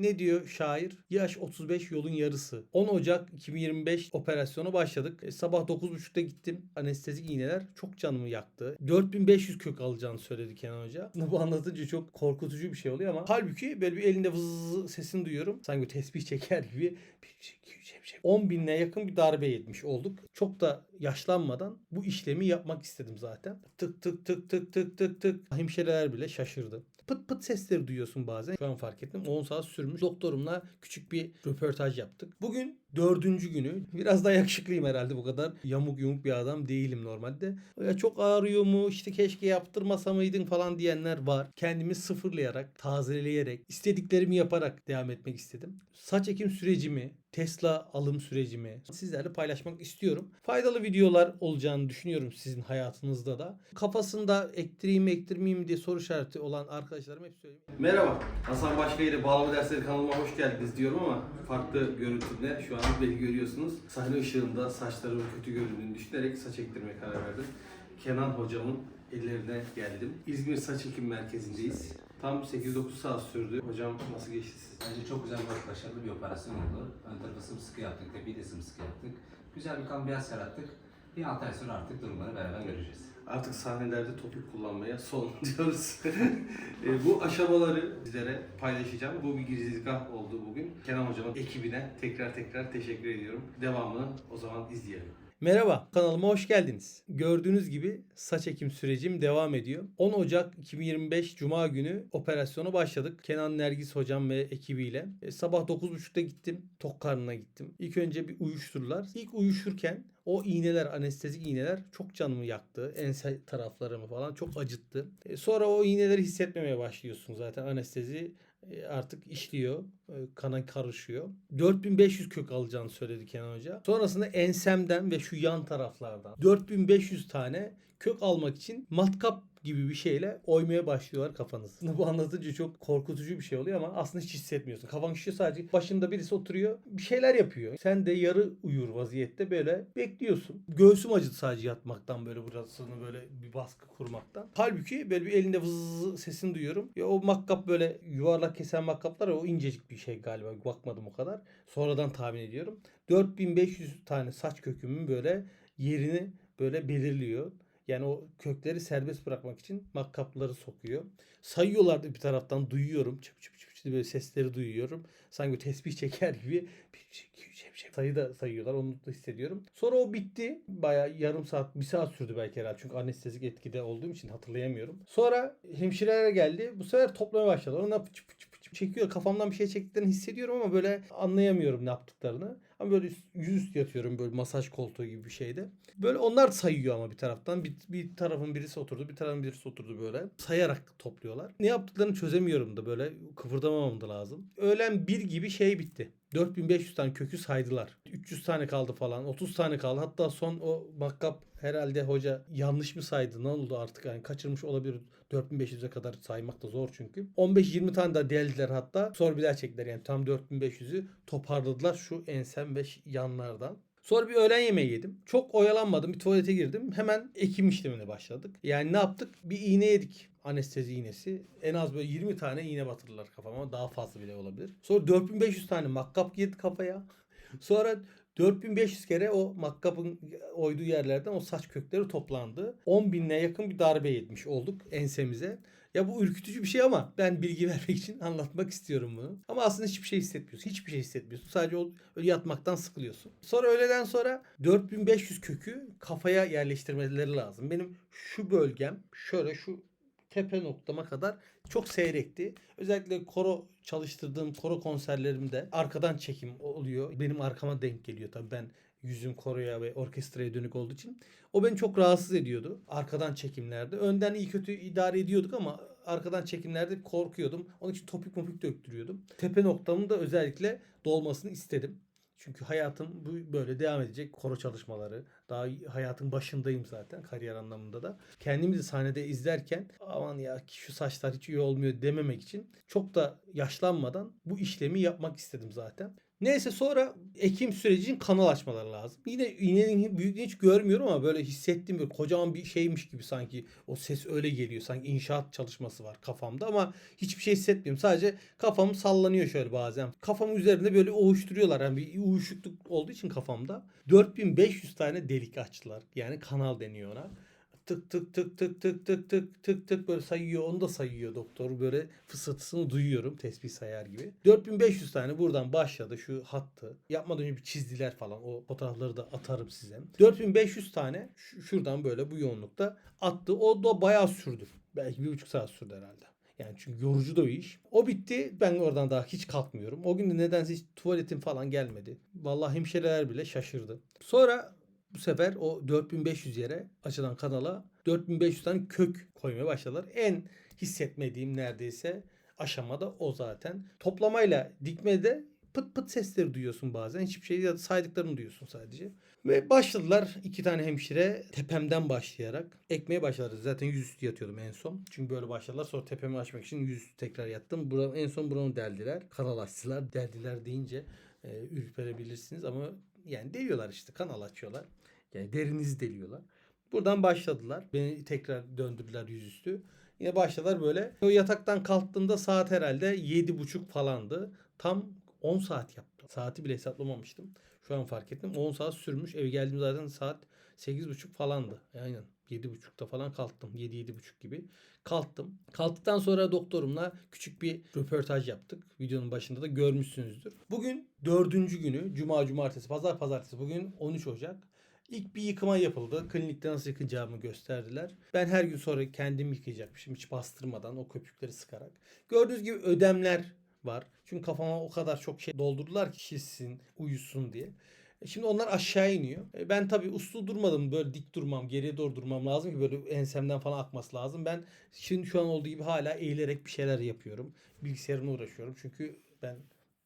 Ne diyor şair? Yaş 35 yolun yarısı. 10 Ocak 2025 operasyona başladık. E, sabah 9.30'da gittim. Anestezik iğneler çok canımı yaktı. 4500 kök alacağını söyledi Kenan Hoca. Bu anlatınca çok korkutucu bir şey oluyor ama halbuki böyle bir elinde vız sesini duyuyorum. Sanki tesbih çeker gibi bir şey, bir şey, şey. 10 binle yakın bir darbe yetmiş olduk. Çok da yaşlanmadan bu işlemi yapmak istedim zaten. Tık tık tık tık tık tık tık. Hemşireler bile şaşırdı. Pıt pıt sesleri duyuyorsun bazen. Şu an fark ettim. 10 saat sürmüş. Doktorumla küçük bir röportaj yaptık. Bugün dördüncü günü. Biraz daha yakışıklıyım herhalde bu kadar. Yamuk yumuk bir adam değilim normalde. Ya çok ağrıyor mu işte keşke yaptırmasa mıydın falan diyenler var. Kendimi sıfırlayarak, tazeleyerek, istediklerimi yaparak devam etmek istedim. Saç ekim sürecimi, Tesla alım sürecimi sizlerle paylaşmak istiyorum. Faydalı videolar olacağını düşünüyorum sizin hayatınızda da. Kafasında ektireyim ektirmeyeyim diye soru işareti olan arkadaşlarım hep söyleyeyim. Merhaba. Hasan Başka ile Bağlama Dersleri kanalıma hoş geldiniz diyorum ama farklı görüntüde şu an beni görüyorsunuz. Sahne ışığında saçlarımın kötü göründüğünü düşünerek saç ektirmeye karar verdim. Kenan hocamın ellerine geldim. İzmir Saç Ekim Merkezi'ndeyiz. Tam 8-9 saat sürdü. Hocam nasıl geçti siz? Bence çok güzel bir başarılı bir operasyon oldu. Ön tarafı sımsıkı yaptık, tepeyi de sımsıkı yaptık. Güzel bir kan yarattık. Bir 6 ay sonra artık durumları beraber göreceğiz. Artık sahnelerde topuk kullanmaya son diyoruz. E, bu aşamaları sizlere paylaşacağım. Bu bir girizgah oldu bugün. Kenan Hocam'ın ekibine tekrar tekrar teşekkür ediyorum. Devamını o zaman izleyelim. Merhaba, kanalıma hoş geldiniz. Gördüğünüz gibi saç ekim sürecim devam ediyor. 10 Ocak 2025 Cuma günü operasyona başladık. Kenan Nergis hocam ve ekibiyle. E, sabah 9.30'da gittim. Tok karnına gittim. İlk önce bir uyuşturdular. İlk uyuşurken o iğneler, anestezik iğneler çok canımı yaktı. Ense taraflarımı falan çok acıttı. E, sonra o iğneleri hissetmemeye başlıyorsun zaten anestezi artık işliyor. e, Kana karışıyor. 4500 kök alacağını söyledi Kenan Hoca. Sonrasında ensemden ve şu yan taraflardan 4500 tane kök almak için matkap gibi bir şeyle oymaya başlıyorlar kafanızı. Bu anlatınca çok korkutucu bir şey oluyor ama aslında hiç hissetmiyorsun. Kafan şişiyor sadece başında birisi oturuyor bir şeyler yapıyor. Sen de yarı uyur vaziyette böyle bekliyorsun. Göğsüm acıdı sadece yatmaktan böyle burasını böyle bir baskı kurmaktan. Halbuki böyle bir elinde vız sesini duyuyorum. Ya o makkap böyle yuvarlak kesen makkaplar o incecik bir şey galiba. Bakmadım o kadar. Sonradan tahmin ediyorum. 4500 tane saç kökümün böyle yerini böyle belirliyor. Yani o kökleri serbest bırakmak için makkapları sokuyor. Sayıyorlardı bir taraftan duyuyorum. Çıp çıp çıp çıp böyle sesleri duyuyorum. Sanki tesbih çeker gibi bir şey, bir şey. sayı da sayıyorlar. Onu da hissediyorum. Sonra o bitti. Bayağı yarım saat, bir saat sürdü belki herhalde. Çünkü anestezik etkide olduğum için hatırlayamıyorum. Sonra hemşireler geldi. Bu sefer toplamaya başladılar. Pıç pıç pıç çekiyor. Kafamdan bir şey çektiklerini hissediyorum ama böyle anlayamıyorum ne yaptıklarını. Ama böyle üst- yüzüstü yatıyorum böyle masaj koltuğu gibi bir şeyde. Böyle onlar sayıyor ama bir taraftan. Bir, bir tarafın birisi oturdu, bir tarafın birisi oturdu böyle. Sayarak topluyorlar. Ne yaptıklarını çözemiyorum da böyle kıvırdamamam da lazım. Öğlen bir gibi şey bitti. 4500 tane kökü saydılar. 300 tane kaldı falan. 30 tane kaldı. Hatta son o makkap herhalde hoca yanlış mı saydı? Ne oldu artık? Yani kaçırmış olabilir. 4500'e kadar saymak da zor çünkü. 15-20 tane daha deldiler hatta. Daha çektiler. Yani tam 4500'ü toparladılar şu ensem ve yanlardan. Sonra bir öğlen yemeği yedim. Çok oyalanmadım. Bir tuvalete girdim. Hemen ekim işlemine başladık. Yani ne yaptık? Bir iğne yedik. Anestezi iğnesi. En az böyle 20 tane iğne batırdılar kafama. Daha fazla bile olabilir. Sonra 4500 tane makkap girdi kafaya. Sonra 4500 kere o makkapın oyduğu yerlerden o saç kökleri toplandı. 10 binle yakın bir darbe yetmiş olduk ensemize. Ya bu ürkütücü bir şey ama ben bilgi vermek için anlatmak istiyorum bunu. Ama aslında hiçbir şey hissetmiyorsun. Hiçbir şey hissetmiyorsun. Sadece öyle yatmaktan sıkılıyorsun. Sonra öğleden sonra 4500 kökü kafaya yerleştirmeleri lazım. Benim şu bölgem şöyle şu tepe noktama kadar çok seyrekti. Özellikle koro çalıştırdığım koro konserlerimde arkadan çekim oluyor. Benim arkama denk geliyor tabii ben yüzüm koroya ve orkestraya dönük olduğu için. O beni çok rahatsız ediyordu. Arkadan çekimlerde. Önden iyi kötü idare ediyorduk ama arkadan çekimlerde korkuyordum. Onun için topik mopik döktürüyordum. Tepe noktamın da özellikle dolmasını istedim. Çünkü hayatım bu böyle devam edecek. Koro çalışmaları. Daha hayatın başındayım zaten kariyer anlamında da. Kendimi de sahnede izlerken aman ya şu saçlar hiç iyi olmuyor dememek için çok da yaşlanmadan bu işlemi yapmak istedim zaten. Neyse sonra ekim süreci için kanal açmaları lazım. Yine iğnenin büyüklüğünü hiç görmüyorum ama böyle hissettiğim böyle kocaman bir şeymiş gibi sanki o ses öyle geliyor. Sanki inşaat çalışması var kafamda ama hiçbir şey hissetmiyorum. Sadece kafam sallanıyor şöyle bazen. Kafamın üzerinde böyle uyuşturuyorlar. Yani bir uyuşukluk olduğu için kafamda. 4500 tane delik açtılar. Yani kanal deniyor ona tık tık tık tık tık tık tık tık tık böyle sayıyor. Onu da sayıyor doktor. Böyle fısıltısını duyuyorum tespih sayar gibi. 4500 tane buradan başladı şu hattı. Yapmadan önce bir çizdiler falan. O fotoğrafları da atarım size. 4500 tane şu- şuradan böyle bu yoğunlukta attı. O da bayağı sürdü. Belki bir buçuk saat sürdü herhalde. Yani çünkü yorucu da o iş. O bitti. Ben oradan daha hiç kalkmıyorum. O gün de nedense hiç tuvaletim falan gelmedi. Vallahi hemşireler bile şaşırdı. Sonra bu sefer o 4500 yere açılan kanala 4500 tane kök koymaya başladılar. En hissetmediğim neredeyse aşamada o zaten. Toplamayla dikmede pıt pıt sesleri duyuyorsun bazen. Hiçbir şey ya da saydıklarını duyuyorsun sadece. Ve başladılar iki tane hemşire tepemden başlayarak ekmeye başladılar. Zaten yüzüstü yatıyordum en son. Çünkü böyle başladılar. Sonra tepemi açmak için yüzüstü tekrar yattım. Buram, en son buramı deldiler. Kanal açtılar. Deldiler deyince e, ürperebilirsiniz ama yani deliyorlar işte. Kanal açıyorlar. Yani derinizi deliyorlar. Buradan başladılar. Beni tekrar döndürdüler yüzüstü. Yine başladılar böyle. O yataktan kalktığımda saat herhalde yedi buçuk falandı. Tam 10 saat yaptım. Saati bile hesaplamamıştım. Şu an fark ettim. 10 saat sürmüş. Eve geldim zaten saat 8.30 falandı. Aynen. 7.30'da falan kalktım. 7-7.30 gibi. Kalktım. Kalktıktan sonra doktorumla küçük bir röportaj yaptık. Videonun başında da görmüşsünüzdür. Bugün dördüncü günü. Cuma, cumartesi, pazar, pazartesi. Bugün 13 Ocak. İlk bir yıkama yapıldı. Klinikte nasıl yıkayacağımı gösterdiler. Ben her gün sonra kendim yıkayacakmışım. Hiç bastırmadan o köpükleri sıkarak. Gördüğünüz gibi ödemler var. Çünkü kafama o kadar çok şey doldurdular ki şişsin, uyusun diye. E Şimdi onlar aşağı iniyor. E Ben tabii uslu durmadım. Böyle dik durmam, geriye doğru durmam lazım ki böyle ensemden falan akması lazım. Ben şimdi şu an olduğu gibi hala eğilerek bir şeyler yapıyorum. Bilgisayarımla uğraşıyorum. Çünkü ben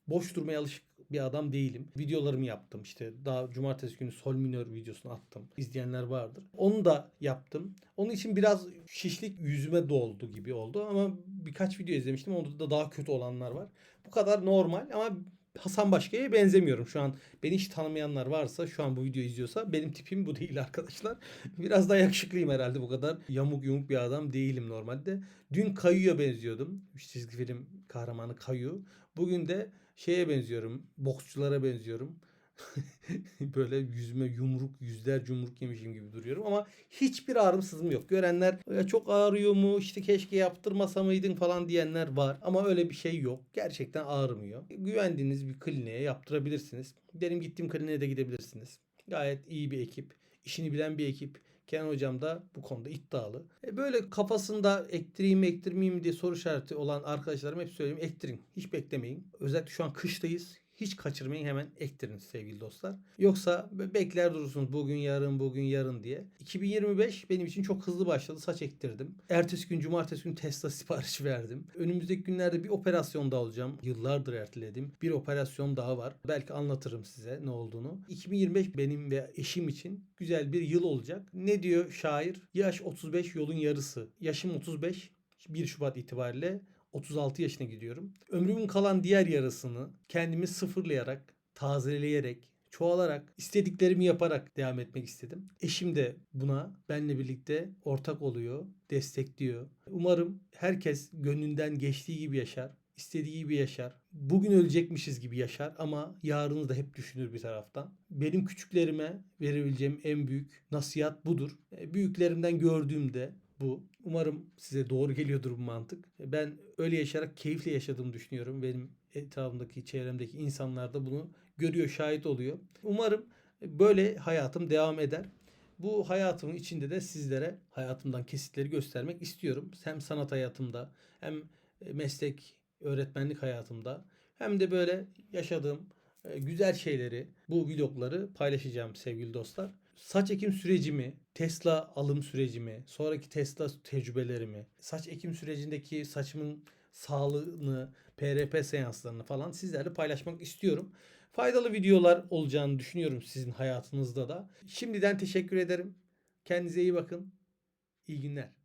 boş durmaya alışık bir adam değilim. Videolarımı yaptım. İşte daha cumartesi günü sol minör videosunu attım. İzleyenler vardır. Onu da yaptım. Onun için biraz şişlik yüzüme doldu gibi oldu ama birkaç video izlemiştim. Onda da daha kötü olanlar var. Bu kadar normal ama Hasan Başka'ya benzemiyorum. Şu an beni hiç tanımayanlar varsa şu an bu videoyu izliyorsa benim tipim bu değil arkadaşlar. Biraz daha yakışıklıyım herhalde bu kadar. Yamuk yumuk bir adam değilim normalde. Dün Kayu'ya benziyordum. Çizgi film kahramanı Kayu. Bugün de şeye benziyorum. Boksçulara benziyorum. Böyle yüzüme yumruk, yüzler yumruk yemişim gibi duruyorum ama hiçbir ağrım sızım yok. Görenler "Ya çok ağrıyor mu işte keşke yaptırmasa mıydın falan diyenler var ama öyle bir şey yok. Gerçekten ağrımıyor. Güvendiğiniz bir kliniğe yaptırabilirsiniz. Benim gittiğim kliniğe de gidebilirsiniz. Gayet iyi bir ekip, işini bilen bir ekip. Kenan hocam da bu konuda iddialı. E böyle kafasında ektireyim mi ektirmeyeyim mi diye soru işareti olan arkadaşlarım hep söyleyeyim ektirin. Hiç beklemeyin. Özellikle şu an kıştayız. Hiç kaçırmayın hemen ektirin sevgili dostlar. Yoksa be- bekler durursunuz bugün yarın bugün yarın diye. 2025 benim için çok hızlı başladı. Saç ektirdim. Ertesi gün cumartesi günü Tesla siparişi verdim. Önümüzdeki günlerde bir operasyon daha olacağım. Yıllardır erteledim. Bir operasyon daha var. Belki anlatırım size ne olduğunu. 2025 benim ve eşim için güzel bir yıl olacak. Ne diyor şair? Yaş 35 yolun yarısı. Yaşım 35. 1 Şubat itibariyle 36 yaşına gidiyorum. Ömrümün kalan diğer yarısını kendimi sıfırlayarak, tazeleyerek, çoğalarak, istediklerimi yaparak devam etmek istedim. Eşim de buna benle birlikte ortak oluyor, destekliyor. Umarım herkes gönlünden geçtiği gibi yaşar, istediği gibi yaşar. Bugün ölecekmişiz gibi yaşar ama yarını da hep düşünür bir taraftan. Benim küçüklerime verebileceğim en büyük nasihat budur. E, Büyüklerimden gördüğümde bu. Umarım size doğru geliyordur bu mantık. Ben öyle yaşayarak keyifle yaşadığımı düşünüyorum. Benim etrafımdaki, çevremdeki insanlar da bunu görüyor, şahit oluyor. Umarım böyle hayatım devam eder. Bu hayatımın içinde de sizlere hayatımdan kesitleri göstermek istiyorum. Hem sanat hayatımda hem meslek, öğretmenlik hayatımda hem de böyle yaşadığım e, güzel şeyleri, bu vlogları paylaşacağım sevgili dostlar. Saç ekim sürecimi, Tesla alım sürecimi, sonraki Tesla tecrübelerimi, saç ekim sürecindeki saçımın sağlığını, PRP seanslarını falan sizlerle paylaşmak istiyorum. Faydalı videolar olacağını düşünüyorum sizin hayatınızda da. Şimdiden teşekkür ederim. Kendinize iyi bakın. İyi günler.